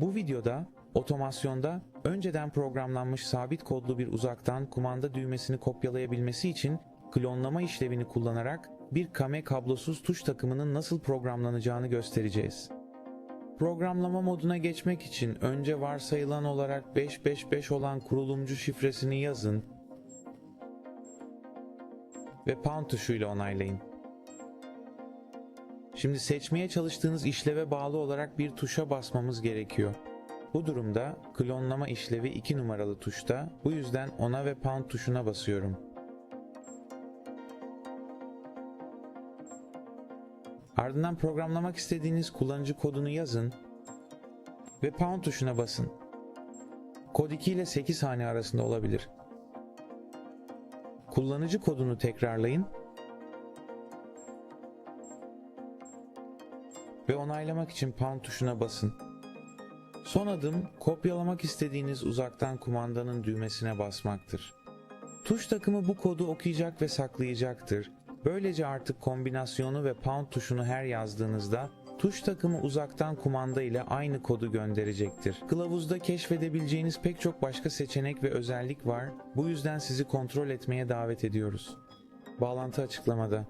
Bu videoda otomasyonda önceden programlanmış sabit kodlu bir uzaktan kumanda düğmesini kopyalayabilmesi için klonlama işlevini kullanarak bir kame kablosuz tuş takımının nasıl programlanacağını göstereceğiz. Programlama moduna geçmek için önce varsayılan olarak 555 olan kurulumcu şifresini yazın ve pound tuşuyla onaylayın. Şimdi seçmeye çalıştığınız işleve bağlı olarak bir tuşa basmamız gerekiyor. Bu durumda klonlama işlevi 2 numaralı tuşta, bu yüzden ona ve pound tuşuna basıyorum. Ardından programlamak istediğiniz kullanıcı kodunu yazın ve pound tuşuna basın. Kod 2 ile 8 hane arasında olabilir. Kullanıcı kodunu tekrarlayın ve onaylamak için pound tuşuna basın. Son adım kopyalamak istediğiniz uzaktan kumandanın düğmesine basmaktır. Tuş takımı bu kodu okuyacak ve saklayacaktır. Böylece artık kombinasyonu ve pound tuşunu her yazdığınızda tuş takımı uzaktan kumanda ile aynı kodu gönderecektir. Kılavuzda keşfedebileceğiniz pek çok başka seçenek ve özellik var. Bu yüzden sizi kontrol etmeye davet ediyoruz. Bağlantı açıklamada.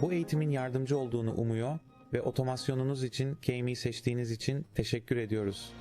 Bu eğitimin yardımcı olduğunu umuyor ve otomasyonunuz için KMI seçtiğiniz için teşekkür ediyoruz.